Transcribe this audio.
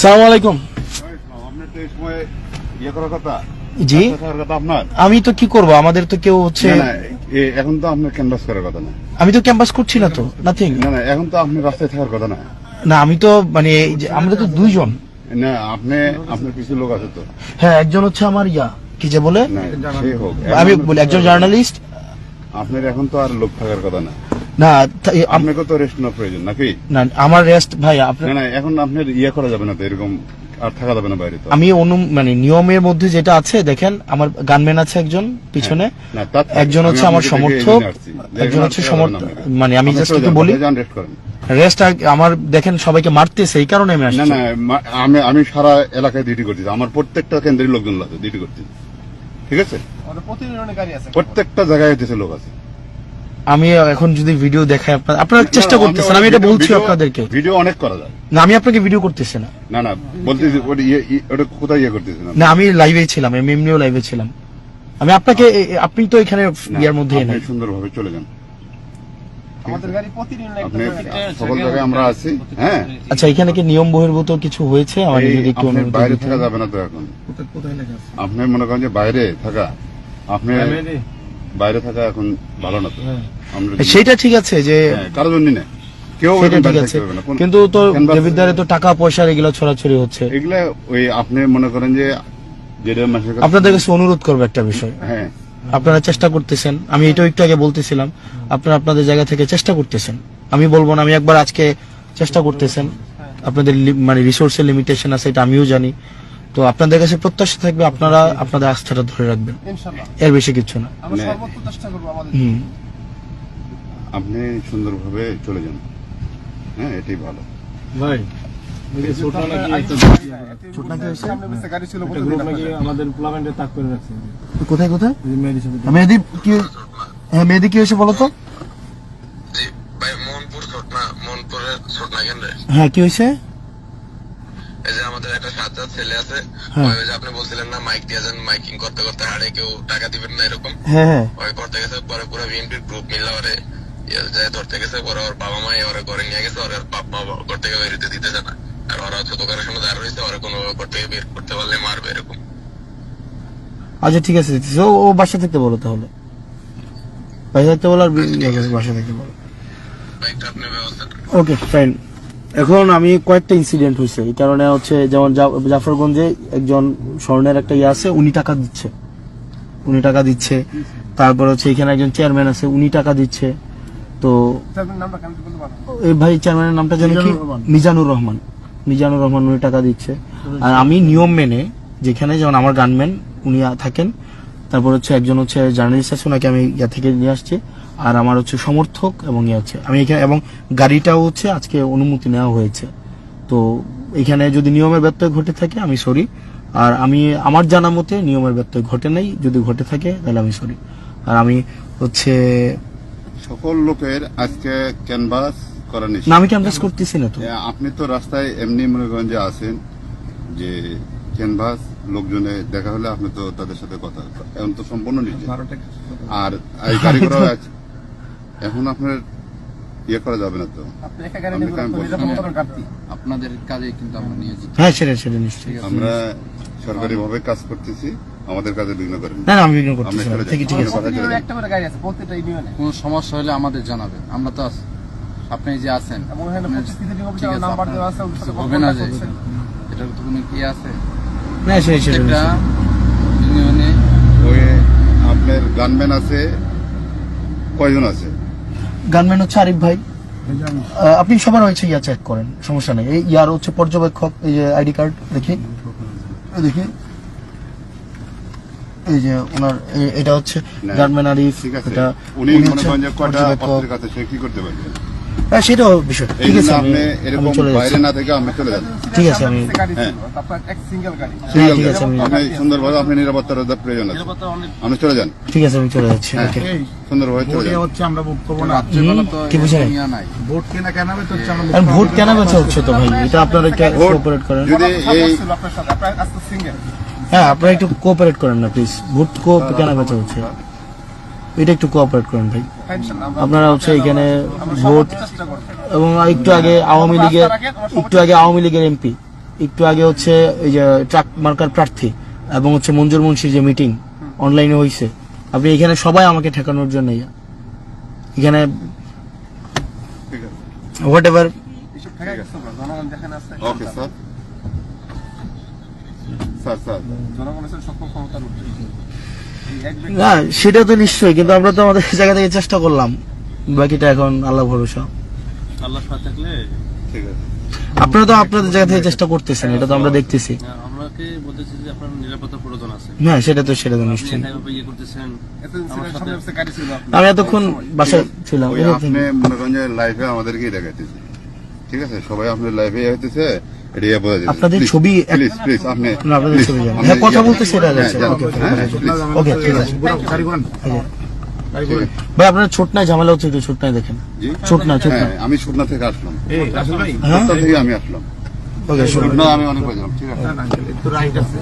সালাম আলাইকুম। জি। আমি তো কি করব? আমাদের তো কেউ হচ্ছে না, না, এখন তো আপনার ক্যানভাস করার কথা না। আমি তো ক্যাম্পাস করছি না তো নাথিং না না এখন তো আপনি রাস্তায় থাকার কথা না। না আমি তো মানে এই যে আমরা তো দুইজন। না আপনি আপনার কিছু লোক আছে তো। হ্যাঁ একজন হচ্ছে আমার ইয়া কি যে বলে? আমি বলি একজন জার্নালিস্ট আপনার এখন তো আর লোক থাকার কথা না। না আপনাকে তো রেস্ট নেওয়ার প্রয়োজন নাকি? না আমার রেস্ট ভাই আপনার না না এখন আপনার ইয়ে করা যাবে না তো এরকম আর থাকা যাবে না বাইরে তো। আমি অনু মানে নিয়মের মধ্যে যেটা আছে দেখেন আমার গানম্যান আছে একজন পিছনে। না, একজন হচ্ছে আমার সমর্থক একজন হচ্ছে সমর্থক না মানে আমি জাস্ট একটু বলি রেস্ট করেন। আমার দেখেন সবাইকে মারতেছে এই কারণে আমি না আসছি। না মা- আমি আমি সারা এলাকায় ডিউটি করতেছি। আমার প্রত্যেকটা কেন্দ্রের লোকজন আছে ডিউটি করতেছি ঠিক আছে? প্রত্যেকটা জায়গায় হইতেছে লোক আছে। আমি এখন যদি ভিডিও দেখাই আপনার আপনারা চেষ্টা করতেছেন আমি এটা বলছি আপনাদেরকে। ভিডিও অনেক করা যায়। না আমি আপনাকে ভিডিও করতেছি না। না না বলতেছি ওটা ইয়ে- ই- ওটা কোথায় ইয়ে করতেছি না না আমি লাইভে ছিলাম আমি এমনিও লাইভে ছিলাম। আমি আপনাকে এ- আপনি তো এখানে ইয়ার মধ্যে নাই। সুন্দরভাবে চলে যান। আমাদের গাড়ি প্রতিদিন একটা আপনি করে- সকল আমরা আছি হ্যাঁ। আচ্ছা এখানে কি নিয়ম বহির্ভূত কিছু হয়েছে? বাইরে থাকা যাবে না তো এখন। আপনি মনে করেন যে বাইরে থাকা আপনি বাইরে থাকা এখন ভালো না তো। আমরা সেটা ঠিক আছে যে হ্যাঁ, কারোর জন্য না। কেউ সেটা ঠিক আছে। কিন্তু তো দেবিদ্বারে তো টাকা পয়সা এগুলো ছড়াছড়ি হচ্ছে। এগুলা ওই আপনি মনে করেন যে যেটা মানুষের আপনাদের কাছে অনুরোধ করব একটা বিষয়। হ্যাঁ। আপনারা চেষ্টা করতেছেন। আমি এটাও একটু আগে বলতেছিলাম আপনারা আপনাদের জায়গা থেকে চেষ্টা করতেছেন। আমি বলব না আমি একবার আজকে চেষ্টা করতেছেন। আপনাদের মানে রিসোর্সের লিমিটেশন আছে এটা আমিও জানি। তো আপনাদের কাছে প্রত্যাশা থাকবে আপনারা আপনাদের আস্থাটা ধরে রাখবেন। এর বেশি কিছু না। আমরা সর্বোচ্চ চেষ্টা করব আমাদের হুম। আপনি সুন্দরভাবে চলে যান। হ্যাঁ এটাই ভালো। ভাই কোথায় কোথায়? মেহেদি কি হ্যাঁ মেহেদি কি হয়েছে বলো তো? হ্যাঁ কি হয়েছে এই যে আমাদের একটা সাজ্জাদ ছেলে আছে হ্যাঁ। ওই যে আপনি বলছিলেন না মাইক দিয়ে যান মাইকিং করতে করতে কেউ টাকা দিবেন না এরকম? হ্যাঁ হ্যাঁ। ওই করতে গেছে পরে পুরো বিএনপির গ্রুপ মিলে ওরে ইয়ে যায় ধরতে গেছে পরে ওর বাবা মা ওরে নিয়ে গেছে ওর বাপ মা ঘর থেকে বেরোতে দিতেছে না। আর ওরা দাঁড় রয়েছে ওরা কোনো ঘর থেকে বের করতে পারলে মারবে এরকম। আচ্ছা ঠিক আছে ও ও বাসা থাকতে বলো তাহলে। বাসা থাকতে বলো আর ইয়ে বাসা থাকতে বলো। ওকে ফাইন এখন আমি কয়েকটা ইনসিডেন্ট হয়েছে এই কারণে হচ্ছে যেমন জাফরগঞ্জে একজন স্বর্ণের একটা ইয়ে আছে উনি টাকা দিচ্ছে। উনি টাকা দিচ্ছে। তারপর হচ্ছে এখানে একজন চেয়ারম্যান আছে উনি টাকা দিচ্ছে। তো এই ভাই চেয়ারম্যানের নামটা যেন কি? মিজানুর রহমান। মিজানুর রহমান। উনি টাকা দিচ্ছে। আর আমি নিয়ম মেনে যেখানে যেমন আমার গানম্যান উনি থাকেন তারপর হচ্ছে একজন হচ্ছে জার্নালিস্ট আছে ওনাকে আমি ইয়া থেকে নিয়ে আসছি। আর আমার হচ্ছে সমর্থক এবং ইয়ে হচ্ছে আমি এখানে এবং গাড়িটাও হচ্ছে আজকে অনুমতি নেওয়া হয়েছে। তো এখানে যদি নিয়মের ব্যত্যয় ঘটে থাকে আমি সরি আর আমি আমার জানা মতে নিয়মের ব্যত্যয় ঘটে নাই যদি ঘটে থাকে তাহলে আমি সরি আর আমি হচ্ছে সকল লোকের আজকে ক্যানভাস করা নিষেধ না আমি ক্যানভাস করতেছি না তো। আপনি তো রাস্তায় এমনি মনে করেন যে আছেন যে ক্যানভাস লোকজনে দেখা হলে আপনি তো তাদের সাথে কথা এখন তো সম্পূর্ণ নিজে আর এই গাড়ি করা আছে। এখন আপনার ইয়ে করা যাবে না তো। ঘাটতি আপনাদের কাজে কিন্তু আমরা নিয়োজিত। হ্যাঁ সেটা সেটা নিশ্চয়ই। আমরা সরকারি ভাবে কাজ করতেছি আমাদের কাজে বিঘ্ন করেন না। না আমি বিঘ্ন আমরা করতেছি না। চলে ঠিক আছে কথা প্রতিদিন চলে একটা করে গাড়ি আছে প্রত্যেকটা ইউনিয়নে। কোন সমস্যা হলে আমাদের জানাবেন। আমরা তো আছি। আপনি যে আছেন নাম্বার দেওয়া আছে হবে না যে এটার তো কোনো কি আছে? না সেটা সেটা একটা নিশ্চয়ই। ইউনিয়নে ওই আপনার গানম্যান আছে কয়জন আছে? গানম্যান হচ্ছে আরিফ ভাই। আপনি সবার হয়েছে ইয়া চেক করেন সমস্যা নেই। এই ইয়ার হচ্ছে পর্যবেক্ষক এই যে আইডি কার্ড দেখি। দেখি। এই যে ওনার এটা হচ্ছে গানম্যান আরিফ এটা উনি মনে করেন যে কয়টা পত্রিকাতে পত্রিকা সে কি করতে পারবে? সেটাও বিষয়। ঠিক আছে আপনি এরকম বাইরে না থেকে আপনি চলে যান। ঠিক আছে, আমি- হ্যাঁ। ছিল তারপর এক সিঙ্গেল গাড়ি। হ্যাঁ, ঠিক আছে, আমি- আপনি সুন্দরভাবে আপনি নিরাপত্তার প্রয়োজন আছে। আপনি চলে যান। ঠিক আছে আমি চলে যাচ্ছি হ্যাঁ সুন্দরভাবে চলে যান। হচ্ছে আমরা বুক করব না। কি বুঝলেন? এরকম নাই। ভোট কেনা কেনা তো হচ্ছে আমরা আর ভোট কেন বেচা হচ্ছে তো ভাই এটা আপনারা কোঅপারেট করেন। যদি এই আপনার সাথে। আপনার আজকে সিঙ্গেল হ্যাঁ আপনারা একটু কোঅপারেট করেন না প্লিজ ভোট কো কেন বেচা হচ্ছে। এটা একটু কোঅপারেট করেন ভাই। আপনারা হচ্ছে এখানে ভোট এবং একটু আগে আওয়ামী লীগের একটু আগে আওয়ামী লীগের এমপি একটু আগে হচ্ছে এই যে ট্রাক মার্কার প্রার্থী এবং হচ্ছে মঞ্জুর মুন্সির যে মিটিং অনলাইনে হয়েছে আপনি এখানে সবাই আমাকে ঠেকানোর জন্য এখানে whatever sir sir sir জনগণ আছে সকল ক্ষমতার না সেটা তো নিশ্চয়ই কিন্তু আমরা তো আমাদের জায়গা থেকে চেষ্টা করলাম। বাকিটা এখন আল্লাহ ভরসা। আল্লাহ সাথে থাকলে ঠিক আছে। আপনারা তো আপনাদের জায়গা থেকে চেষ্টা করতেছেন এটা তো আমরা দেখতেছি। আমাকে বলতেছি যে আপনার নিরাপত্তার প্রয়োজন আছে? হ্যাঁ সেটা তো সেটা তো নিশ্চয়ই। ইয়ে। আমি এতক্ষণ বাসায় ছিলাম আপনি মনে করেন যে লাইফে আমাদেরকেই দেখাইতেছে। ঠিক আছে সবাই আপনার লাইফে হইতেছে। আপনাদের ছবি প্লিজ প্লিজ আপনি আপনাদের ছবি হ্যাঁ, কথা বলতে সেটা হ্যাঁ, ওকে, ওকে, হ্যাঁ, ঠিক আছে। করেন ভাই আপনার ছোট নাই ঝামেলা হচ্ছে একটু ছোট নাই দেখেন ছোটনা ছোট না ছোট না হ্যাঁ আমি সুটনা থেকে আসলাম থেকে আমি আসলাম। ওকে আমি অনেক বাজলাম ঠিক আছে? আছে।